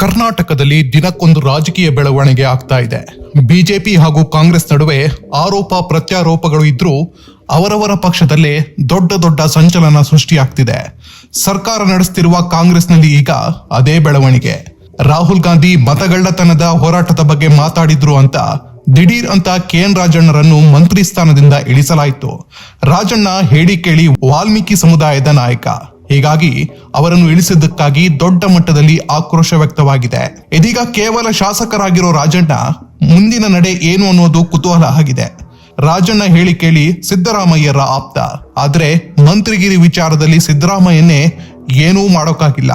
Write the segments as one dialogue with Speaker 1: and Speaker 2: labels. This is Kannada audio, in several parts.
Speaker 1: ಕರ್ನಾಟಕದಲ್ಲಿ ದಿನಕ್ಕೊಂದು ರಾಜಕೀಯ ಬೆಳವಣಿಗೆ ಆಗ್ತಾ ಇದೆ. ಬಿಜೆಪಿ ಹಾಗೂ ಕಾಂಗ್ರೆಸ್ ನಡುವೆ ಆರೋಪ ಪ್ರತ್ಯಾರೋಪಗಳು ಇದ್ರೂ ಅವರವರ ಪಕ್ಷದಲ್ಲೇ ದೊಡ್ಡ ದೊಡ್ಡ ಸಂಚಲನ ಸೃಷ್ಟಿಯಾಗ್ತಿದೆ. ಸರ್ಕಾರ ನಡೆಸ್ತಿರುವ ಕಾಂಗ್ರೆಸ್ನಲ್ಲಿ ಈಗ ಅದೇ ಬೆಳವಣಿಗೆ. ರಾಹುಲ್ ಗಾಂಧಿ ಮತಗಳ್ಳತನದ ಹೋರಾಟದ ಬಗ್ಗೆ ಮಾತಾಡಿದ್ರು ಅಂತ ದಿಢೀರ್ ಅಂತ ಕೆ ಎನ್ ರಾಜಣ್ಣರನ್ನು ಮಂತ್ರಿ ಸ್ಥಾನದಿಂದ ಇಳಿಸಲಾಯಿತು. ರಾಜಣ್ಣ ಹೇಳಿ ಕೇಳಿ ವಾಲ್ಮೀಕಿ ಸಮುದಾಯದ ನಾಯಕ. ಹೀಗಾಗಿ ಅವರನ್ನು ಇಳಿಸಿದ್ದಕ್ಕಾಗಿ ದೊಡ್ಡ ಮಟ್ಟದಲ್ಲಿ ಆಕ್ರೋಶ ವ್ಯಕ್ತವಾಗಿದೆ. ಇದೀಗ ಕೇವಲ ಶಾಸಕರಾಗಿರೋ ರಾಜಣ್ಣ ಮುಂದಿನ ನಡೆ ಏನು ಅನ್ನೋದು ಕುತೂಹಲ ಆಗಿದೆ. ರಾಜಣ್ಣ ಹೇಳಿ ಕೇಳಿ ಸಿದ್ದರಾಮಯ್ಯರ ಆಪ್ತ. ಆದ್ರೆ ಮಂತ್ರಿಗಿರಿ ವಿಚಾರದಲ್ಲಿ ಸಿದ್ದರಾಮಯ್ಯನೇ ಏನೂ ಮಾಡೋಕ್ಕಾಗಿಲ್ಲ.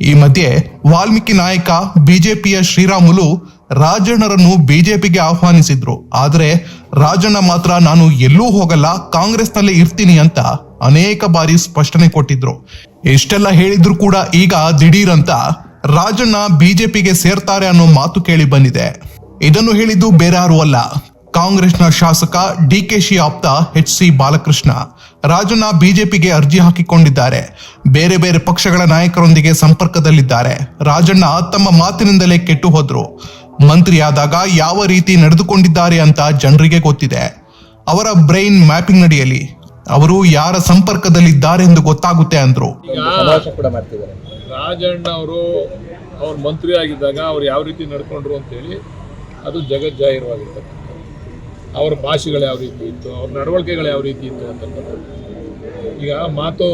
Speaker 1: ಈ ಮಧ್ಯೆ ವಾಲ್ಮೀಕಿ ನಾಯಕ, ಬಿಜೆಪಿಯ ಶ್ರೀರಾಮುಲು ರಾಜಣ್ಣರನ್ನು ಬಿಜೆಪಿಗೆ ಆಹ್ವಾನಿಸಿದ್ರು. ಆದ್ರೆ ರಾಜಣ್ಣ ಮಾತ್ರ, ನಾನು ಎಲ್ಲೂ ಹೋಗಲ್ಲ, ಕಾಂಗ್ರೆಸ್ನಲ್ಲೇ ಇರ್ತೀನಿ ಅಂತ ಅನೇಕ ಬಾರಿ ಸ್ಪಷ್ಟನೆ ಕೊಟ್ಟಿದ್ರು. ಎಷ್ಟೆಲ್ಲ ಹೇಳಿದ್ರು ಕೂಡ ಈಗ ದಿಢೀರ್ ಅಂತ ರಾಜಣ್ಣ ಬಿಜೆಪಿಗೆ ಸೇರ್ತಾರೆ ಅನ್ನೋ ಮಾತು ಕೇಳಿ ಬಂದಿದೆ. ಇದನ್ನು ಹೇಳಿದ್ದು ಬೇರಾರು ಅಲ್ಲ. ಕಾಂಗ್ರೆಸ್ನ ಶಾಸಕ ಡಿ ಕೆ ಶಿ ಆಪ್ತ ಎಚ್ ಸಿ ಬಾಲಕೃಷ್ಣ. ರಾಜಣ್ಣ ಬಿಜೆಪಿಗೆ ಅರ್ಜಿ ಹಾಕಿಕೊಂಡಿದ್ದಾರೆ. ಬೇರೆ ಬೇರೆ ಪಕ್ಷಗಳ ನಾಯಕರೊಂದಿಗೆ ಸಂಪರ್ಕದಲ್ಲಿದ್ದಾರೆ. ರಾಜಣ್ಣ ತಮ್ಮ ಮಾತಿನಿಂದಲೇ ಕೆಟ್ಟು ಹೋದ್ರು. ಮಂತ್ರಿಯಾದಾಗ ಯಾವ ರೀತಿ ನಡೆದುಕೊಂಡಿದ್ದಾರೆ ಅಂತ ಜನರಿಗೆ ಗೊತ್ತಿದೆ. ಅವರ ಬ್ರೈನ್ ಮ್ಯಾಪಿಂಗ್ ನಡೆಯಲಿ. ಅವರು ಯಾರ ಸಂಪರ್ಕದಲ್ಲಿದ್ದಾರೆ ಎಂದು ಗೊತ್ತಾಗುತ್ತೆ ಅಂದ್ರು.
Speaker 2: ಈಗ
Speaker 3: ಸಮಾವೇಶ ಕೂಡ ಮಾಡ್ತಿದ್ದಾರೆ.
Speaker 2: ರಾಜಣ್ಣ ಅವರು ಅವ್ರ ಮಂತ್ರಿ ಆಗಿದ್ದಾಗ ಅವ್ರು ಯಾವ ರೀತಿ ನಡ್ಕೊಂಡ್ರು ಅಂತೇಳಿ ಅದು ಜಗಜ್ಜಾಹಿರವಾಗಿರ್ತಕ್ಕಂಥದ್ದು. ಅವರ ಭಾಷೆಗಳು ಯಾವ ರೀತಿ ಇತ್ತು ಅವ್ರ ನಡವಳಿಕೆಗಳು ಯಾವ ರೀತಿ ಇತ್ತು ಅಂತಕ್ಕಂಥದ್ದು. ಈಗ ಮಾತು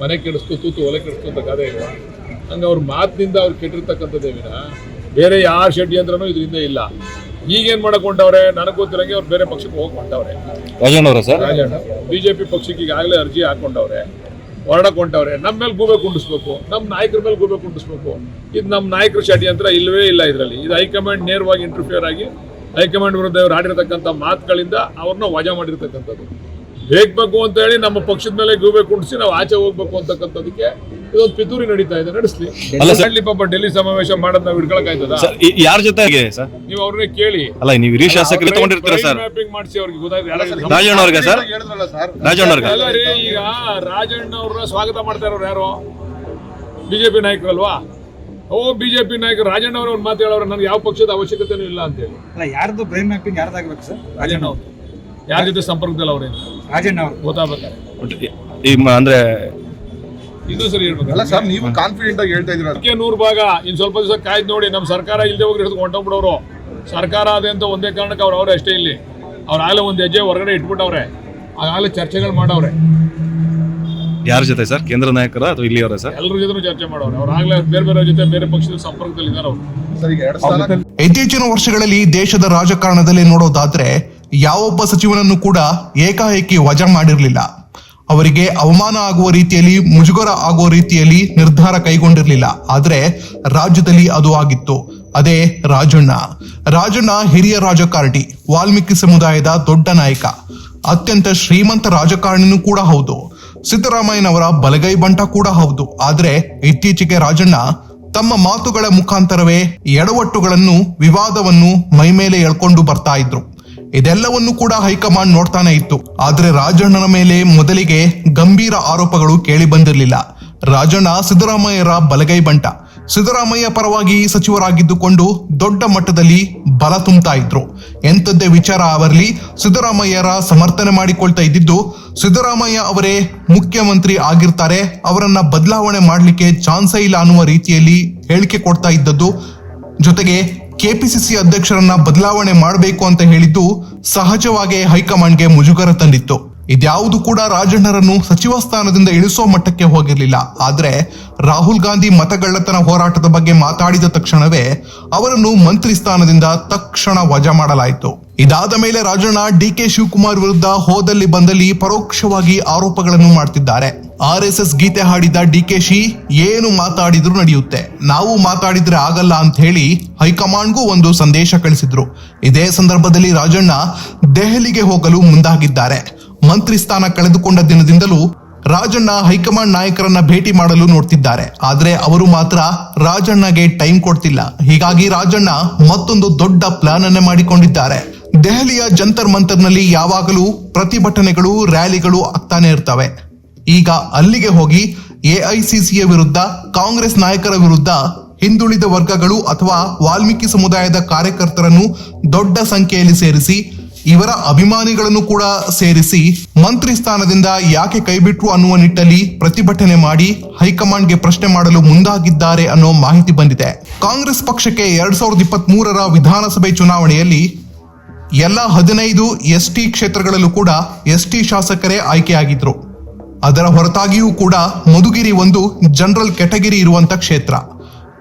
Speaker 2: ಮನೆ ಕೆಡಿಸ್ತು ತೂತು ಒಲೆ ಕೆಡಿಸ್ತು ಅಂತ ಗಾದೆ ಇಲ್ಲ. ಹಂಗೆ ಅವ್ರ ಮಾತಿನಿಂದ ಅವ್ರು ಕೆಟ್ಟಿರ್ತಕ್ಕಂಥದ್ದೇ ವಿನ ಬೇರೆ ಯಾವ ಷಡ್ಯಂತ್ರನೂ ಇದರಿಂದ ಇಲ್ಲ. ಈಗೇನು ಮಾಡಕೊಂಡವ್ರೆ? ನನಗೆ ಗೊತ್ತಿರಂಗೆ ಅವ್ರು ಬೇರೆ ಪಕ್ಷಕ್ಕೆ ಹೋಗಿ ಹೊಂಟವ್ರೆ
Speaker 3: ರಾಜಣ್ಣ ಸರ್?
Speaker 2: ರಾಜಣ್ಣ ಬಿಜೆಪಿ ಪಕ್ಷಕ್ಕೆ ಈಗಾಗಲೇ ಅರ್ಜಿ ಹಾಕೊಂಡವ್ರೆ. ಹೊರಡಕೊಂಡವ್ರೆ ನಮ್ಮ ಮೇಲೆ ಗೂಬೆ ಕುಂಡಿಸ್ಬೇಕು. ನಮ್ಮ ನಾಯಕರ ಮೇಲೆ ಗೂಬೆ ಕುಂಡಿಸ್ಬೇಕು. ಇದು ನಮ್ಮ ನಾಯಕರ ಷಡ್ಯಂತ್ರ ಇಲ್ಲವೇ ಇಲ್ಲ ಇದರಲ್ಲಿ. ಇದು ಹೈಕಮಾಂಡ್ ನೇರವಾಗಿ ಇಂಟರ್ಫಿಯರ್ ಆಗಿ ಹೈಕಮಾಂಡ್ ವಿರುದ್ಧ ಇವ್ರು ಆಡಿರತಕ್ಕಂಥ ಮಾತುಗಳಿಂದ ಅವ್ರನ್ನ ವಜಾ ಮಾಡಿರ್ತಕ್ಕಂಥದ್ದು. ಬೇಕು ಅಂತ ಹೇಳಿ ನಮ್ಮ ಪಕ್ಷದ ಮೇಲೆ ಗೂಬೆ ಕುಂಡಿಸಿ ನಾವು ಆಚೆ ಹೋಗ್ಬೇಕು ಅಂತಕ್ಕಂಥದಕ್ಕೆ ಇದೊಂದು ಪಿತೂರಿ ನಡೀತಾ ಇದೆ ನಡೆಸ್ಲಿ.
Speaker 3: ಅಲ್ಲ ಸರ್-
Speaker 2: ಅಲ್ಲಿ ಪಾಪ ಡೆಲ್ಲಿ ಸಮಾವೇಶ ಮಾಡೋದ್ ನಾವು ಹಿಡ್ಕೊಳಕಾಯ್ತದ
Speaker 3: ಸರ್ ಯಾರ ಜೊತೆಗೆ ಸರ್?
Speaker 2: ನೀವು ಅವ್ರನ್ನೇ ಕೇಳಿ.
Speaker 3: ಅಲ್ಲ ನೀವು ಹಿರಿಯ ಶಾಸಕರು ತಗೊಂಡಿರ್ತೀರ ಸರ್?
Speaker 2: ಮ್ಯಾಪಿಂಗ್ ಮಾಡಿಸಿ ಅವ್ರಿಗೆ ಗೊತ್ತಾಯ್ತು.
Speaker 3: ರಾಜಣ್ಣ ಅವ್ರಿಗೆ ಸರ್? ರಾಜಣ್ಣ ಅವ್ರಿಗೆ.
Speaker 2: ಅಲ್ಲ ರೀ ಈಗ ರಾಜಣ್ಣ ಅವ್ರನ್ನ ಸ್ವಾಗತ ಮಾಡ್ತಾ ಇರೋರು ಯಾರು? ಬಿಜೆಪಿ ನಾಯಕರಲ್ವಾ ಓ ಬಿಜೆಪಿ ನಾಯಕ ರಾಜಣ್ಣ ಅವ್ರ ಒಂದು ಮಾತು ಹೇಳೋರು ನನಗೆ ಯಾವ ಪಕ್ಷದ ಅವಶ್ಯಕತೆನೂ ಇಲ್ಲ ಅಂತೇಳಿ
Speaker 4: ಅಲ್ಲ ಯಾರ್ದು ಬ್ರೈನ್ ಮ್ಯಾಪಿಂಗ್ ಯಾರ್ದಾಗಬೇಕು ಸರ್?
Speaker 2: ರಾಜಣ್ಣ ಅವರು. ಯಾರ ಜೊತೆ ಸಂಪರ್ಕದಲ್ಲಿ ಅವ್ರೇನು?
Speaker 4: ರಾಜಣ್ಣ ಅವರು.
Speaker 2: ಗೊತ್ತಾಗ್ಬೇಕಾರೆ
Speaker 3: ಈ ಅಂದ್ರೆ
Speaker 2: ಇದು ಸರಿ ಹೇಳ್ಬೇಕು.
Speaker 5: ಅಲ್ಲ ಸರ್ ನೀವು ಕಾನ್ಫಿಡೆಂಟ್ ಆಗಿ ಹೇಳ್ತಾ ಇದ್ದೀರಾ?
Speaker 2: ಅದಕ್ಕೆ ನೂರು ಭಾಗ. ಇನ್ನು ಸ್ವಲ್ಪ ದಿವಸ ಕಾಯ್ದು ನೋಡಿ ನಮ್ಮ ಸರ್ಕಾರ ಇಲ್ಲದೆ ಹೋಗಿ ಹಿಡಿದು ಹೊಂಟೋಗ್ಬಿಡೋರು ಸರ್ಕಾರ ಅದೇ ಅಂತ ಒಂದೇ ಕಾರಣಕ್ಕೆ ಅವ್ರು ಅವರೇ ಅಷ್ಟೇ ಇಲ್ಲಿ. ಅವ್ರು ಆಗಲೇ ಒಂದು ಹೆಜ್ಜೆ ಹೊರಗಡೆ ಇಟ್ಬಿಟ್ಟವ್ರೆ. ಆಗಲೇ ಚರ್ಚೆಗಳು ಮಾಡವ್ರೆ.
Speaker 3: ಯಾರ ಜೊತೆ ಸರ್? ಕೇಂದ್ರ ನಾಯಕರ ಅಥವಾ ಇಲ್ಲಿಯವರ ಸರ್?
Speaker 2: ಎಲ್ಲರ ಜೊತೆ ಚರ್ಚೆ ಮಾಡವ್ರೆ. ಅವ್ರು ಆಗಲೇ ಬೇರೆ ಬೇರೆ ಜೊತೆ ಬೇರೆ ಪಕ್ಷದ ಸಂಪರ್ಕದಲ್ಲಿ ಇದ್ದಾರೆ ಅವರು.
Speaker 1: ಇತ್ತೀಚಿನ ವರ್ಷಗಳಲ್ಲಿ ದೇಶದ ರಾಜಕಾರಣದಲ್ಲಿ ನೋಡೋದಾದ್ರೆ ಯಾವೊಬ್ಬ ಸಚಿವನನ್ನು ಕೂಡ ಏಕಾಏಕಿ ವಜಾ ಮಾಡಿರಲಿಲ್ಲ. ಅವರಿಗೆ ಅವಮಾನ ಆಗುವ ರೀತಿಯಲ್ಲಿ, ಮುಜುಗರ ಆಗುವ ರೀತಿಯಲ್ಲಿ ನಿರ್ಧಾರ ಕೈಗೊಂಡಿರಲಿಲ್ಲ. ಆದರೆ ರಾಜ್ಯದಲ್ಲಿ ಅದು ಆಗಿತ್ತು. ಅದೇ ರಾಜಣ್ಣ. ರಾಜಣ್ಣ ಹಿರಿಯ ರಾಜಕಾರಣಿ, ವಾಲ್ಮೀಕಿ ಸಮುದಾಯದ ದೊಡ್ಡ ನಾಯಕ. ಅತ್ಯಂತ ಶ್ರೀಮಂತ ರಾಜಕಾರಣಿನೂ ಕೂಡ ಹೌದು. ಸಿದ್ದರಾಮಯ್ಯನವರ ಬಲಗೈ ಬಂಟ ಕೂಡ ಹೌದು. ಆದರೆ ಇತ್ತೀಚೆಗೆ ರಾಜಣ್ಣ ತಮ್ಮ ಮಾತುಗಳ ಮುಖಾಂತರವೇ ಎಡವಟ್ಟುಗಳನ್ನು, ವಿವಾದವನ್ನು ಮೈಮೇಲೆ ಎಳ್ಕೊಂಡು ಬರ್ತಾ ಇದ್ರು. ಇದೆಲ್ಲವನ್ನು ಕೂಡ ಹೈಕಮಾಂಡ್ ನೋಡ್ತಾನೆ ಇತ್ತು. ಆದರೆ ರಾಜಣ್ಣನ ಮೇಲೆ ಮೊದಲಿಗೆ ಗಂಭೀರ ಆರೋಪಗಳು ಕೇಳಿ ಬಂದಿರಲಿಲ್ಲ. ರಾಜಣ್ಣ ಸಿದ್ದರಾಮಯ್ಯರ ಬಲಗೈ ಬಂಟ. ಸಿದ್ದರಾಮಯ್ಯ ಪರವಾಗಿ ಸಚಿವರಾಗಿದ್ದುಕೊಂಡು ದೊಡ್ಡ ಮಟ್ಟದಲ್ಲಿ ಬಲ ತುಂಬ್ತಾ ಇದ್ರು. ಎಂಥದ್ದೇ ವಿಚಾರ ಅವರಲ್ಲಿ ಸಿದ್ದರಾಮಯ್ಯರ ಸಮರ್ಥನೆ ಮಾಡಿಕೊಳ್ತಾ ಇದ್ದಿದ್ದು ಸಿದ್ದರಾಮಯ್ಯ ಅವರೇ ಮುಖ್ಯಮಂತ್ರಿ ಆಗಿರ್ತಾರೆ, ಅವರನ್ನ ಬದಲಾವಣೆ ಮಾಡಲಿಕ್ಕೆ ಚಾನ್ಸೇ ಇಲ್ಲ ಅನ್ನುವ ರೀತಿಯಲ್ಲಿ ಹೇಳಿಕೆ ಕೊಡ್ತಾ ಇದ್ದದ್ದು ಜೊತೆಗೆ ಕೆಪಿಸಿಸಿ ಅಧ್ಯಕ್ಷರನ್ನ ಬದಲಾವಣೆ ಮಾಡಬೇಕು ಅಂತ ಹೇಳಿದ್ದು ಸಹಜವಾಗಿ ಹೈಕಮಾಂಡ್ಗೆ ಮುಜುಗರ ತಂದಿತ್ತು. ಇದ್ಯಾವುದು ಕೂಡ ರಾಜಣ್ಣರನ್ನು ಸಚಿವ ಸ್ಥಾನದಿಂದ ಇಳಿಸೋ ಮಟ್ಟಕ್ಕೆ ಹೋಗಿರಲಿಲ್ಲ. ಆದರೆ ರಾಹುಲ್ ಗಾಂಧಿ ಮತಗಳ್ಳತನ ಹೋರಾಟದ ಬಗ್ಗೆ ಮಾತಾಡಿದ ತಕ್ಷಣವೇ ಅವರನ್ನು ಮಂತ್ರಿ ಸ್ಥಾನದಿಂದ ತಕ್ಷಣ ವಜಾ ಮಾಡಲಾಯಿತು. ಇದಾದ ಮೇಲೆ ರಾಜಣ್ಣ ಡಿ ಕೆ ಶಿವಕುಮಾರ್ ವಿರುದ್ಧ ಹೋದಲ್ಲಿ ಬಂದಲ್ಲಿ ಪರೋಕ್ಷವಾಗಿ ಆರೋಪಗಳನ್ನು ಮಾಡ್ತಿದ್ದಾರೆ. ಆರ್ ಎಸ್ ಎಸ್ ಗೀತೆ ಹಾಡಿದ ಡಿಕೆಶಿ ಏನು ಮಾತಾಡಿದ್ರು ನಡೆಯುತ್ತೆ. ನಾವು ಮಾತಾಡಿದ್ರೆ ಆಗಲ್ಲ ಅಂತ ಹೇಳಿ ಹೈಕಮಾಂಡ್ಗೂ ಒಂದು ಸಂದೇಶ ಕಳಿಸಿದ್ರು. ಇದೇ ಸಂದರ್ಭದಲ್ಲಿ ರಾಜಣ್ಣ ದೆಹಲಿಗೆ ಹೋಗಲು ಮುಂದಾಗಿದ್ದಾರೆ. ಮಂತ್ರಿ ಸ್ಥಾನ ಕಳೆದುಕೊಂಡ ದಿನದಿಂದಲೂ ರಾಜಣ್ಣ ಹೈಕಮಾಂಡ್ ನಾಯಕರನ್ನ ಭೇಟಿ ಮಾಡಲು ನೋಡ್ತಿದ್ದಾರೆ. ಆದ್ರೆ ಅವರು ಮಾತ್ರ ರಾಜಣ್ಣಗೆ ಟೈಮ್ ಕೊಡ್ತಿಲ್ಲ. ಹೀಗಾಗಿ ರಾಜಣ್ಣ ಮತ್ತೊಂದು ದೊಡ್ಡ ಪ್ಲಾನ್ ಅನ್ನೇ ಮಾಡಿಕೊಂಡಿದ್ದಾರೆ. ದೆಹಲಿಯ ಜಂತರ್ ಮಂತರ್ನಲ್ಲಿ ಯಾವಾಗಲೂ ಪ್ರತಿಭಟನೆಗಳು, ರ್ಯಾಲಿಗಳು ಆಗ್ತಾನೆ ಇರ್ತವೆ. ಈಗ ಅಲ್ಲಿಗೆ ಹೋಗಿ ಎಐಸಿಸಿಯ ವಿರುದ್ಧ, ಕಾಂಗ್ರೆಸ್ ನಾಯಕರ ವಿರುದ್ಧ ಹಿಂದುಳಿದ ವರ್ಗಗಳು ಅಥವಾ ವಾಲ್ಮೀಕಿ ಸಮುದಾಯದ ಕಾರ್ಯಕರ್ತರನ್ನು ದೊಡ್ಡ ಸಂಖ್ಯೆಯಲ್ಲಿ ಸೇರಿಸಿ ಇವರ ಅಭಿಮಾನಿಗಳನ್ನು ಕೂಡ ಸೇರಿಸಿ ಮಂತ್ರಿ ಸ್ಥಾನದಿಂದ ಯಾಕೆ ಕೈಬಿಟ್ರು ಅನ್ನುವ ನಿಟ್ಟಲ್ಲಿ ಪ್ರತಿಭಟನೆ ಮಾಡಿ ಹೈಕಮಾಂಡ್ಗೆ ಪ್ರಶ್ನೆ ಮಾಡಲು ಮುಂದಾಗಿದ್ದಾರೆ ಅನ್ನೋ ಮಾಹಿತಿ ಬಂದಿದೆ. ಕಾಂಗ್ರೆಸ್ ಪಕ್ಷಕ್ಕೆ ಎರಡ್ ಸಾವಿರದ ಇಪ್ಪತ್ತ್ ವಿಧಾನಸಭೆ ಚುನಾವಣೆಯಲ್ಲಿ ಎಲ್ಲ ಹದಿನೈದು ಎಸ್ಟಿ ಕ್ಷೇತ್ರಗಳಲ್ಲೂ ಕೂಡ ಎಸ್ಟಿ ಶಾಸಕರೇ ಆಯ್ಕೆಯಾಗಿದ್ರು. ಅದರ ಹೊರತಾಗಿಯೂ ಕೂಡ ಮಧುಗಿರಿ ಒಂದು ಜನರಲ್ ಕೆಟಗಿರಿ ಇರುವಂತ ಕ್ಷೇತ್ರ.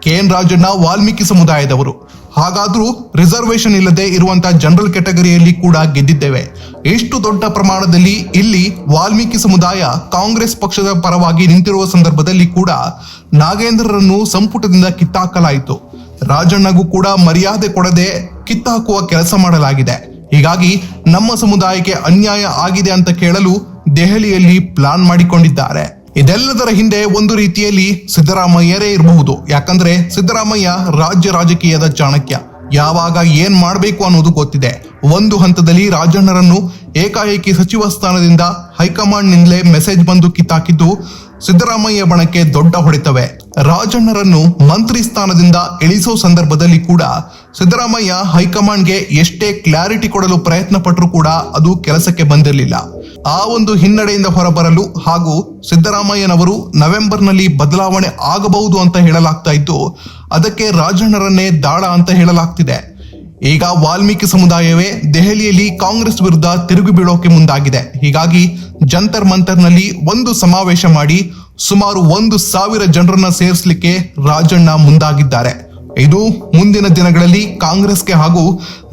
Speaker 1: ಕೆ ಎನ್ ರಾಜಣ್ಣ ವಾಲ್ಮೀಕಿ ಸಮುದಾಯದವರು. ಹಾಗಾದ್ರೂ ರಿಸರ್ವೇಶನ್ ಇಲ್ಲದೆ ಇರುವಂತಹ ಜನರಲ್ ಕೆಟಗರಿಯಲ್ಲಿ ಕೂಡ ಗೆದ್ದಿದ್ದೇವೆ. ಎಷ್ಟು ದೊಡ್ಡ ಪ್ರಮಾಣದಲ್ಲಿ ಇಲ್ಲಿ ವಾಲ್ಮೀಕಿ ಸಮುದಾಯ ಕಾಂಗ್ರೆಸ್ ಪಕ್ಷದ ಪರವಾಗಿ ನಿಂತಿರುವ ಸಂದರ್ಭದಲ್ಲಿ ಕೂಡ ನಾಗೇಂದ್ರರನ್ನು ಸಂಪುಟದಿಂದ ಕಿತ್ತಾಕಲಾಯಿತು. ರಾಜಣ್ಣಗೂ ಕೂಡ ಮರ್ಯಾದೆ ಕೊಡದೆ ಕಿತ್ತಾಕುವ ಕೆಲಸ ಮಾಡಲಾಗಿದೆ. ಹೀಗಾಗಿ ನಮ್ಮ ಸಮುದಾಯಕ್ಕೆ ಅನ್ಯಾಯ ಆಗಿದೆ ಅಂತ ಕೇಳಲು ದೆಹಲಿಯಲ್ಲಿ ಪ್ಲಾನ್ ಮಾಡಿಕೊಂಡಿದ್ದಾರೆ. ಇದೆಲ್ಲದರ ಹಿಂದೆ ಒಂದು ರೀತಿಯಲ್ಲಿ ಸಿದ್ದರಾಮಯ್ಯರೇ ಇರಬಹುದು. ಯಾಕಂದ್ರೆ ಸಿದ್ದರಾಮಯ್ಯ ರಾಜ್ಯ ರಾಜಕೀಯದ ಚಾಣಕ್ಯ. ಯಾವಾಗ ಏನ್ ಮಾಡಬೇಕು ಅನ್ನೋದು ಗೊತ್ತಿದೆ. ಒಂದು ಹಂತದಲ್ಲಿ ರಾಜಣ್ಣರನ್ನು ಏಕಾಏಕಿ ಸಚಿವ ಸ್ಥಾನದಿಂದ ಹೈಕಮಾಂಡ್ನಿಂದಲೇ ಮೆಸೇಜ್ ಬಂದು ಕಿತ್ತಾಕಿದ್ದು ಸಿದ್ದರಾಮಯ್ಯ ಬಣಕ್ಕೆ ದೊಡ್ಡ ಹೊಡೆತವೆ. ರಾಜಣ್ಣರನ್ನು ಮಂತ್ರಿ ಸ್ಥಾನದಿಂದ ಇಳಿಸೋ ಸಂದರ್ಭದಲ್ಲಿ ಕೂಡ ಸಿದ್ದರಾಮಯ್ಯ ಹೈಕಮಾಂಡ್ಗೆ ಎಷ್ಟೇ ಕ್ಲಾರಿಟಿ ಕೊಡಲು ಪ್ರಯತ್ನ ಪಟ್ಟರೂ ಕೂಡ ಅದು ಕೆಲಸಕ್ಕೆ ಬಂದಿರಲಿಲ್ಲ. ಆ ಒಂದು ಹಿನ್ನಡೆಯಿಂದ ಹೊರಬರಲು ಹಾಗೂ ಸಿದ್ದರಾಮಯ್ಯನವರು ನವೆಂಬರ್ನಲ್ಲಿ ಬದಲಾವಣೆ ಆಗಬಹುದು ಅಂತ ಹೇಳಲಾಗ್ತಾ ಇತ್ತು. ಅದಕ್ಕೆ ರಾಜಣ್ಣರನ್ನೇ ದಾಳ ಅಂತ ಹೇಳಲಾಗ್ತಿದೆ. ಈಗ ವಾಲ್ಮೀಕಿ ಸಮುದಾಯವೇ ದೆಹಲಿಯಲ್ಲಿ ಕಾಂಗ್ರೆಸ್ ವಿರುದ್ಧ ತಿರುಗಿ ಬೀಳೋಕೆ ಮುಂದಾಗಿದೆ. ಹೀಗಾಗಿ ಜಂತರ್ ಮಂತರ್ನಲ್ಲಿ ಒಂದು ಸಮಾವೇಶ ಮಾಡಿ ಸುಮಾರು ಒಂದು ಸಾವಿರ ಜನರನ್ನ ಸೇರಿಸಲಿಕ್ಕೆ ರಾಜಣ್ಣ ಮುಂದಾಗಿದ್ದಾರೆ. ಇದು ಮುಂದಿನ ದಿನಗಳಲ್ಲಿ ಕಾಂಗ್ರೆಸ್ಗೆ ಹಾಗೂ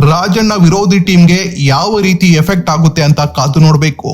Speaker 1: ರಾಜಣ್ಣ ವಿರೋಧಿ ಟೀಮ್ಗೆ ಯಾವ ರೀತಿ ಎಫೆಕ್ಟ್ ಆಗುತ್ತೆ ಅಂತ ಕಾದು ನೋಡಬೇಕು